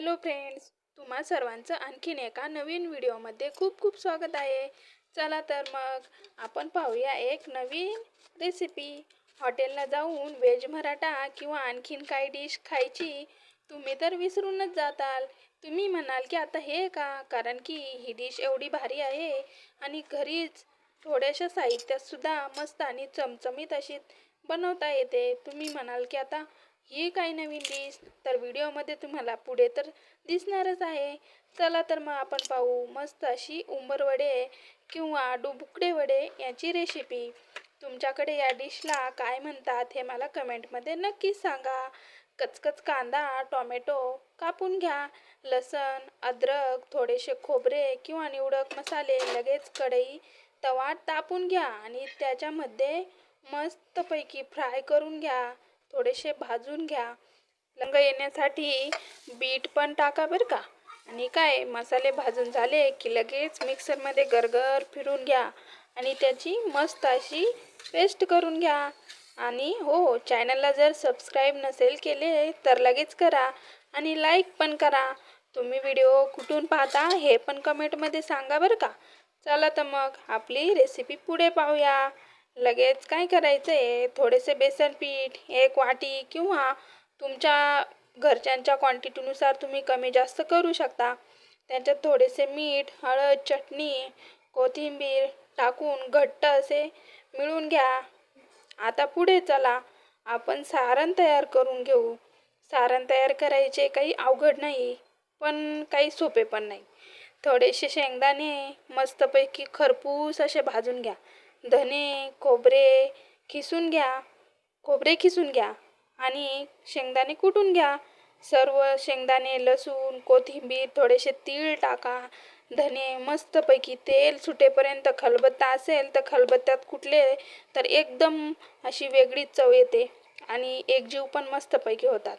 Hello friends तुम्हा सर्वांचं आणखीन एका नवीन व्हिडिओमध्ये खूप खूप स्वागत आहे. चला तर मग आपण पाहूया एक नवीन रेसिपी हॉटेलला जाऊन व्हेज मराठा किंवा आणखीन काही डिश खायची तुम्ही तर विसरूनच जाताल. तुम्ही म्हणाल की आता हे का? कारण की ही डिश एवढी भारी आहे आणि घरीच थोड्याशा साहित्यातसुद्धा मस्त आणि चमचमीत अशी बनवता येते. तुम्ही म्हणाल की आता ही काही नवीन डिश तर व्हिडिओमध्ये तुम्हाला पुढे तर दिसणारच आहे. चला तर मग आपण पाहू मस्त अशी उंबरवडे किंवा डुबुकडे वडे याची रेसिपी तुमच्याकडे या डिशला काय म्हणतात हे मला कमेंटमध्ये नक्कीच सांगा. कचकच कांदा टॉमॅटो कापून घ्या. लसण अद्रक थोडेसे खोबरे किंवा निवडक मसाले लगेच कढई तवा तापून घ्या आणि त्याच्यामध्ये मस्तपैकी फ्राय करून घ्या. थोडेसे भाजून घ्या. रंग येण्यासाठी बीट पण टाका बरं का. आणि काय मसाले भाजून झाले की लगेच मिक्सरमध्ये गरगर फिरून घ्या. आणि त्याची मस्त अशी पेस्ट करून घ्या. आणि हो चॅनलला जर सबस्क्राईब नसेल केले तर लगेच करा. आणि लाईक पण करा. तुम्ही व्हिडिओ कुठून पाहता हे पण कमेंटमध्ये सांगा बरं का. चला तर मग आपली रेसिपी पुढे पाहूया. लगेच काय करायचं आहे थोडेसे बेसन पीठ एक वाटी किंवा तुमच्या घरच्यांच्या क्वांटिटीनुसार तुम्ही कमी जास्त करू शकता. त्याच्यात थोडेसे मीठ हळद चटणी कोथिंबीर टाकून घट्ट असे मिळून घ्या. आता पुढे चला. आपण सारण तयार करून घेऊ. सारण तयार करायचे काही अवघड नाही पण काही सोपे पण नाही. थोडेसे शेंगदाणे मस्तपैकी खरपूस असे भाजून घ्या. धने खोबरे खिसून घ्या. खोबरे खिसून घ्या आणि शेंगदाणे कुटून घ्या. सर्व शेंगदाणे लसूण कोथिंबीर थोडेसे तीळ टाका. धने मस्तपैकी तेल सुटेपर्यंत खलबत्ता असेल तर खलबत्त्यात कुटले तर एकदम अशी वेगळीच चव येते आणि एकजीव पण मस्तपैकी होतात.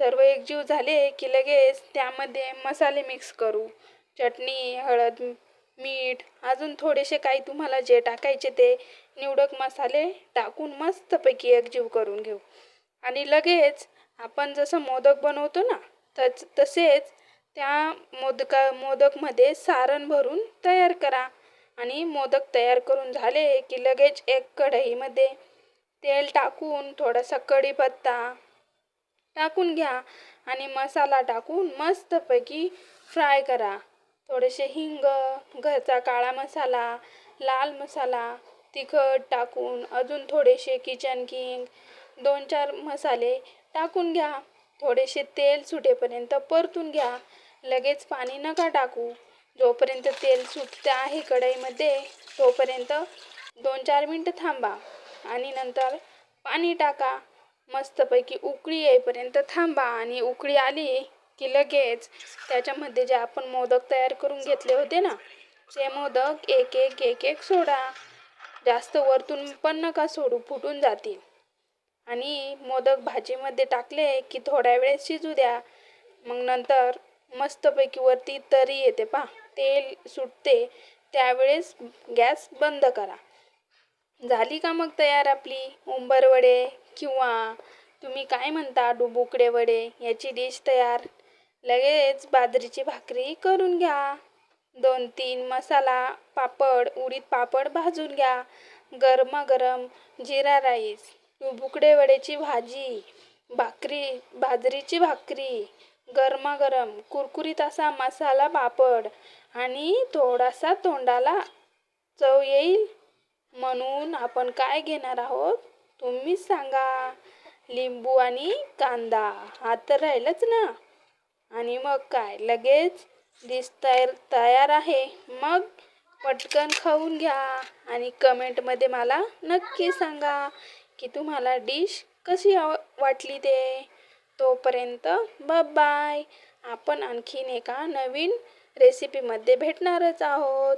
सर्व एकजीव झाले की लगेच त्यामध्ये मसाले मिक्स करू. चटणी हळद मीठ अजून थोडेसे काही तुम्हाला जे टाकायचे ते निवडक मसाले टाकून मस्तपैकी एकजीव करून घेऊ. आणि लगेच आपण जसं मोदक बनवतो ना तच तसेच त्या मोदका मोदकमध्ये सारण भरून तयार करा. आणि मोदक तयार करून झाले की लगेच एक कढईमध्ये तेल टाकून थोडासा कढीपत्ता टाकून घ्या. आणि मसाला टाकून मस्तपैकी फ्राय करा. थोडेसे हिंग घरचा काळा मसाला लाल मसाला तिखट टाकून अजून थोडेसे किचन किंग दोन चार मसाले टाकून घ्या. थोडेसे तेल सुटेपर्यंत परतून घ्या. लगेच पाणी नका टाकू. जोपर्यंत तेल सुटते आहे कढईमध्ये तोपर्यंत दोन चार मिनटं थांबा आणि नंतर पाणी टाका. मस्तपैकी उकळी येईपर्यंत थांबा आणि उकळी आली की लगेच त्याच्यामध्ये जे आपण मोदक तयार करून घेतले होते ना ते मोदक एक एक एक एक सोडा. जास्त वरतून पण नका सोडू फुटून जातील. आणि मोदक भाजीमध्ये टाकले की थोड्या वेळ शिजू द्या. मग नंतर मस्तपैकी वरती तरी येते पा तेल सुटते. त्यावेळेस गॅस बंद करा. झाली का मग तयार आपली उंबर वडे किंवा तुम्ही काय म्हणता डुबुकडे वडे याची डिश तयार? लगेच बाजरीची भाकरी करून घ्या. दोन तीन मसाला पापड उडीद पापड भाजून घ्या. गरमागरम जिरा राईस बुकडे वड्याची भाजी भाकरी बाजरीची भाकरी गरमागरम कुरकुरीत असा मसाला पापड आणि थोडासा तोंडाला चव येईल म्हणून आपण काय घेणार आहोत तुम्हीच सांगा. लिंबू आणि कांदा हा तर राहिलंच ना. आणि मग काय? लगेच डिश तयार तयार आहे. मग पटकन खाऊन घ्या आणि कमेंटमध्ये मला नक्की सांगा की तुम्हाला डिश कशी वाटली ते. तोपर्यंत बाय आपण आणखीन एका नवीन रेसिपीमध्ये भेटणारच आहोत.